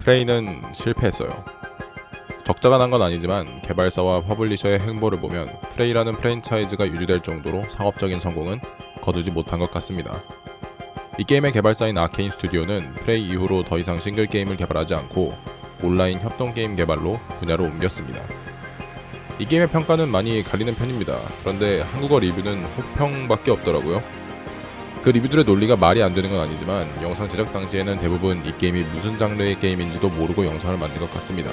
프레이는 실패했어요. 적자가 난 건 아니지만 개발사와 퍼블리셔의 행보를 보면 프레이라는 프랜차이즈가 유지될 정도로 상업적인 성공은 거두지 못한 것 같습니다. 이 게임의 개발사인 아케인 스튜디오는 프레이 이후로 더 이상 싱글 게임을 개발하지 않고 온라인 협동 게임 개발로 분야로 옮겼습니다. 이 게임의 평가는 많이 갈리는 편입니다. 그런데 한국어 리뷰는 호평밖에 없더라고요. 그 리뷰들의 논리가 말이 안 되는 건 아니지만 영상 제작 당시에는 대부분 이 게임이 무슨 장르의 게임인지도 모르고 영상을 만든 것 같습니다.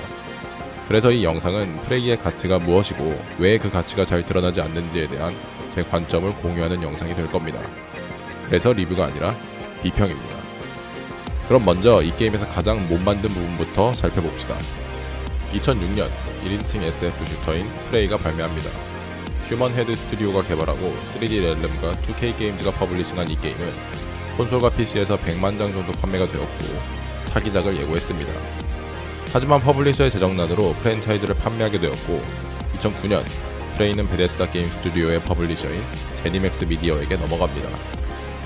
그래서 이 영상은 프레이의 가치가 무엇이고 왜 그 가치가 잘 드러나지 않는지에 대한 제 관점을 공유하는 영상이 될 겁니다. 그래서 리뷰가 아니라 비평입니다. 그럼 먼저 이 게임에서 가장 못 만든 부분부터 살펴봅시다. 2006년 1인칭 SF 슈터인 프레이가 발매합니다. 휴먼 헤드 스튜디오가 개발하고 3D 렐름과 2K 게임즈가 퍼블리싱한 이 게임은 콘솔과 PC에서 100만 장 정도 판매가 되었고 차기작을 예고했습니다. 하지만 퍼블리셔의 제정난으로 프랜차이즈를 판매하게 되었고 2009년 프레이는 베데스다 게임 스튜디오의 퍼블리셔인 제니맥스 미디어에게 넘어갑니다.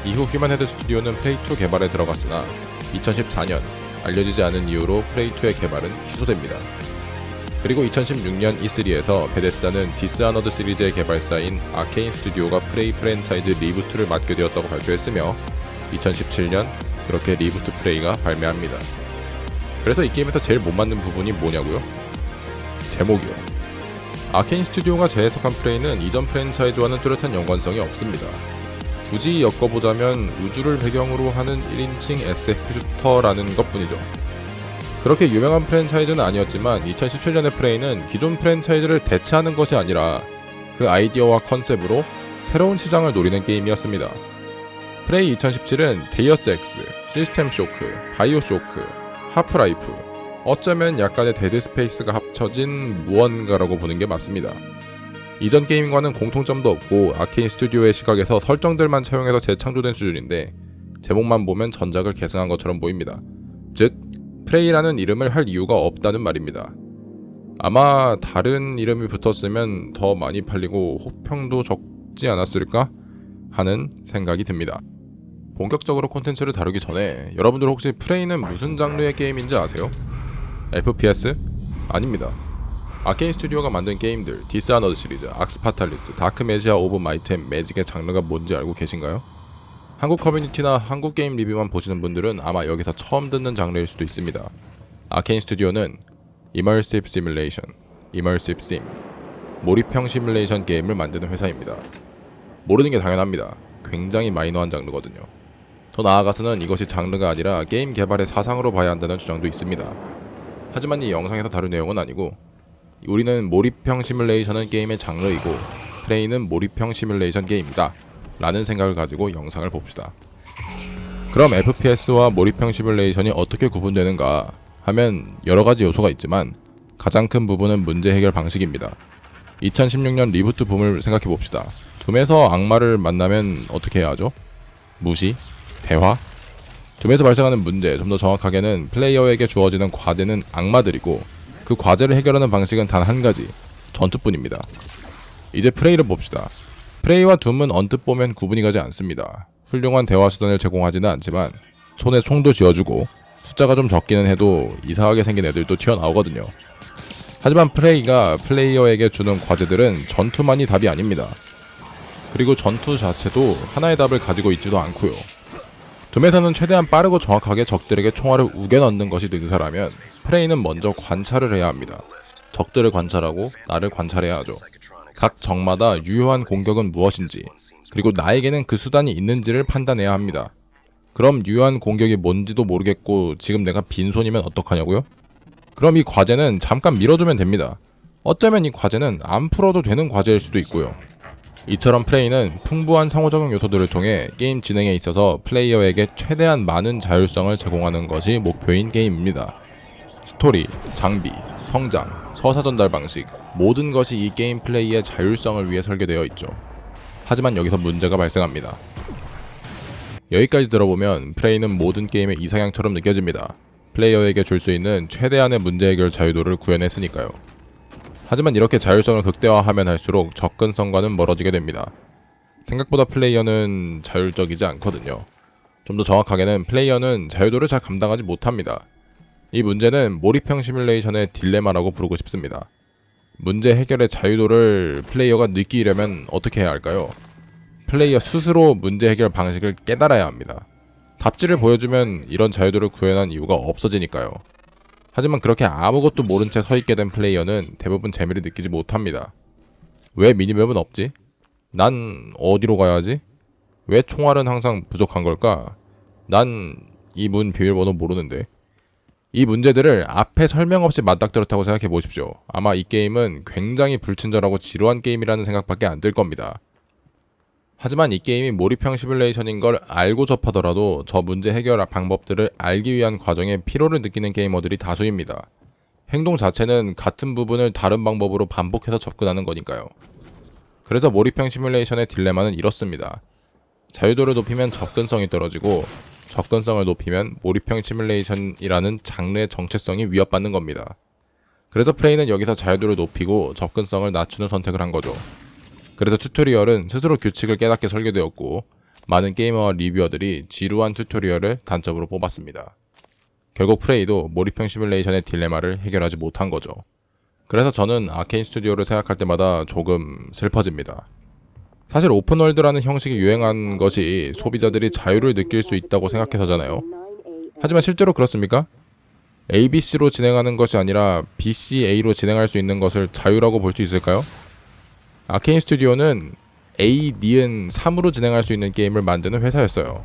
이후 휴먼 헤드 스튜디오는 프레이2 개발에 들어갔으나 2014년 알려지지 않은 이유로 프레이2의 개발은 취소됩니다. 그리고 2016년 E3에서 베데스다는 디스아너드 시리즈의 개발사인 아케인 스튜디오가 프레이 프랜차이즈 리부트를 맡게 되었다고 발표했으며 2017년 그렇게 리부트 프레이가 발매합니다. 그래서 이 게임에서 제일 못 맞는 부분이 뭐냐고요? 제목이요. 아케인 스튜디오가 재해석한 프레이는 이전 프랜차이즈와는 뚜렷한 연관성이 없습니다. 굳이 엮어보자면 우주를 배경으로 하는 1인칭 SF 슈터라는 것 뿐이죠. 그렇게 유명한 프랜차이즈는 아니었지만 2017년의 프레이는 기존 프랜차이즈를 대체하는 것이 아니라 그 아이디어와 컨셉으로 새로운 시장을 노리는 게임이었습니다. 프레이 2017은 데이어스 X, 시스템 쇼크, 바이오 쇼크, 하프라이프, 어쩌면 약간의 데드 스페이스가 합쳐진 무언가라고 보는 게 맞습니다. 이전 게임과는 공통점도 없고 아케인 스튜디오의 시각에서 설정들만 차용해서 재창조된 수준인데 제목만 보면 전작을 계승한 것처럼 보입니다. 즉 프레이라는 이름을 할 이유가 없다는 말입니다. 아마 다른 이름이 붙었으면 더 많이 팔리고 호평도 적지 않았을까 하는 생각이 듭니다. 본격적으로 콘텐츠를 다루기 전에 여러분들 혹시 프레이는 무슨 장르의 게임인지 아세요? FPS? 아닙니다. 아케인 스튜디오가 만든 게임들 디스아너드 시리즈, 악스파탈리스, 다크 매지아 오브 마이트 앤 매직의 장르가 뭔지 알고 계신가요? 한국 커뮤니티나 한국 게임 리뷰만 보시는 분들은 아마 여기서 처음 듣는 장르일 수도 있습니다. 아케인 스튜디오는 Immersive Simulation, Immersive Sim, 몰입형 시뮬레이션 게임을 만드는 회사입니다. 모르는 게 당연합니다. 굉장히 마이너한 장르거든요. 더 나아가서는 이것이 장르가 아니라 게임 개발의 사상으로 봐야 한다는 주장도 있습니다. 하지만 이 영상에서 다룰 내용은 아니고 우리는 몰입형 시뮬레이션은 게임의 장르이고 프레이는 몰입형 시뮬레이션 게임이다 라는 생각을 가지고 영상을 봅시다. 그럼 FPS와 몰입형 시뮬레이션이 어떻게 구분되는가 하면 여러 가지 요소가 있지만 가장 큰 부분은 문제 해결 방식입니다. 2016년 리부트 붐을 생각해 봅시다. 둠에서 악마를 만나면 어떻게 해야 하죠? 무시? 대화? 둠에서 발생하는 문제, 좀 더 정확하게는 플레이어에게 주어지는 과제는 악마들이고 그 과제를 해결하는 방식은 단 한 가지, 전투뿐입니다. 이제 프레이를 봅시다. 프레이와 둠은 언뜻 보면 구분이 가지 않습니다. 훌륭한 대화 수단을 제공하지는 않지만 손에 총도 쥐어주고 숫자가 좀 적기는 해도 이상하게 생긴 애들도 튀어나오거든요. 하지만 프레이가 플레이어에게 주는 과제들은 전투만이 답이 아닙니다. 그리고 전투 자체도 하나의 답을 가지고 있지도 않고요. 둠에서는 최대한 빠르고 정확하게 적들에게 총알을 우겨 넣는 것이 능사라면 프레이는 먼저 관찰을 해야 합니다. 적들을 관찰하고 나를 관찰해야 하죠. 각 적마다 유효한 공격은 무엇인지 그리고 나에게는 그 수단이 있는지를 판단해야 합니다. 그럼 유효한 공격이 뭔지도 모르겠고 지금 내가 빈손이면 어떡하냐고요? 그럼 이 과제는 잠깐 미뤄두면 됩니다. 어쩌면 이 과제는 안 풀어도 되는 과제일 수도 있고요. 이처럼 프레이는 풍부한 상호작용 요소들을 통해 게임 진행에 있어서 플레이어에게 최대한 많은 자율성을 제공하는 것이 목표인 게임입니다. 스토리, 장비, 성장, 서사 전달 방식, 모든 것이 이 게임 플레이의 자율성을 위해 설계되어 있죠. 하지만 여기서 문제가 발생합니다. 여기까지 들어보면 프레이는 모든 게임의 이상향처럼 느껴집니다. 플레이어에게 줄 수 있는 최대한의 문제 해결 자유도를 구현했으니까요. 하지만 이렇게 자율성을 극대화하면 할수록 접근성과는 멀어지게 됩니다. 생각보다 플레이어는 자율적이지 않거든요. 좀 더 정확하게는 플레이어는 자유도를 잘 감당하지 못합니다. 이 문제는 몰입형 시뮬레이션의 딜레마라고 부르고 싶습니다. 문제 해결의 자유도를 플레이어가 느끼려면 어떻게 해야 할까요? 플레이어 스스로 문제 해결 방식을 깨달아야 합니다. 답지를 보여주면 이런 자유도를 구현한 이유가 없어지니까요. 하지만 그렇게 아무것도 모른 채 서 있게 된 플레이어는 대부분 재미를 느끼지 못합니다. 왜 미니맵은 없지? 난 어디로 가야지? 왜 총알은 항상 부족한 걸까? 난 이 문 비밀번호 모르는데. 이 문제들을 앞에 설명 없이 맞닥뜨렸다고 생각해 보십시오. 아마 이 게임은 굉장히 불친절하고 지루한 게임이라는 생각밖에 안 들 겁니다. 하지만 이 게임이 몰입형 시뮬레이션인 걸 알고 접하더라도 저 문제 해결 방법들을 알기 위한 과정에 피로를 느끼는 게이머들이 다수입니다. 행동 자체는 같은 부분을 다른 방법으로 반복해서 접근하는 거니까요. 그래서 몰입형 시뮬레이션의 딜레마는 이렇습니다. 자유도를 높이면 접근성이 떨어지고 접근성을 높이면 몰입형 시뮬레이션이라는 장르의 정체성이 위협받는 겁니다. 그래서 프레이는 여기서 자유도를 높이고 접근성을 낮추는 선택을 한 거죠. 그래서 튜토리얼은 스스로 규칙을 깨닫게 설계되었고 많은 게이머와 리뷰어들이 지루한 튜토리얼을 단점으로 뽑았습니다. 결국 프레이도 몰입형 시뮬레이션의 딜레마를 해결하지 못한 거죠. 그래서 저는 아케인 스튜디오를 생각할 때마다 조금 슬퍼집니다. 사실 오픈월드라는 형식이 유행한 것이 소비자들이 자유를 느낄 수 있다고 생각해서잖아요. 하지만 실제로 그렇습니까? ABC로 진행하는 것이 아니라 BCA로 진행할 수 있는 것을 자유라고 볼 수 있을까요? 아케인 스튜디오는 A, 니은 3으로 진행할 수 있는 게임을 만드는 회사였어요.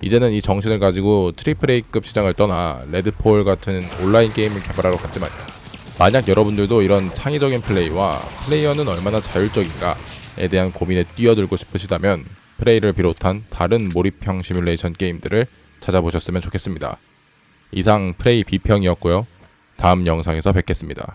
이제는 이 정신을 가지고 트리플 A급 시장을 떠나 레드폴 같은 온라인 게임을 개발하러 갔지만 만약 여러분들도 이런 창의적인 플레이와 플레이어는 얼마나 자율적인가에 대한 고민에 뛰어들고 싶으시다면 프레이를 비롯한 다른 몰입형 시뮬레이션 게임들을 찾아보셨으면 좋겠습니다. 이상 프레이 비평이었고요. 다음 영상에서 뵙겠습니다.